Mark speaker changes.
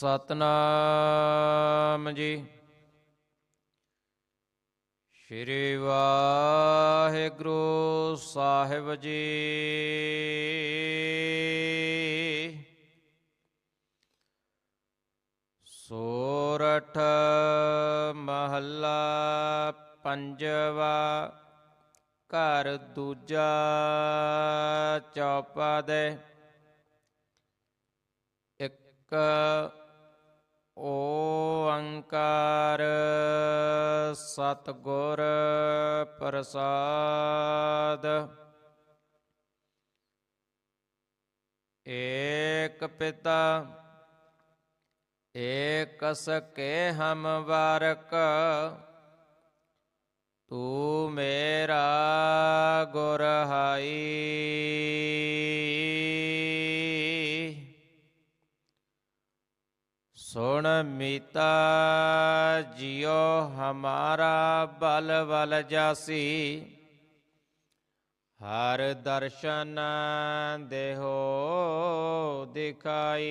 Speaker 1: ਸਤਨਾਮ ਜੀ। ਸ਼੍ਰੀ ਵਾਹਿਗੁਰੂ ਸਾਹਿਬ ਜੀ। ਸੋਰਠ ਮਹੱਲਾ ਪੰਜਵਾ ਘਰ ਦੂਜਾ ਚੌਪਾ ਦੇ। ਇੱਕ ਓੰਕਾਰ ਸਤਿਗੁਰ ਪ੍ਰਸਾਦ। ਏਕ ਪਿਤਾ ਏਕ ਸਕੇ ਹਮ ਵਾਰਕ ਤੂੰ ਮੇਰਾ ਗੁਰ ਹਾਈ। ਸੁਣ ਮੀਤਾ ਜਿਉ ਹਮਾਰਾ ਬਲ ਬਲ ਜਾਸੀ ਹਰ ਦਰਸ਼ਨ ਦੇਹੋ ਦਿਖਾਈ।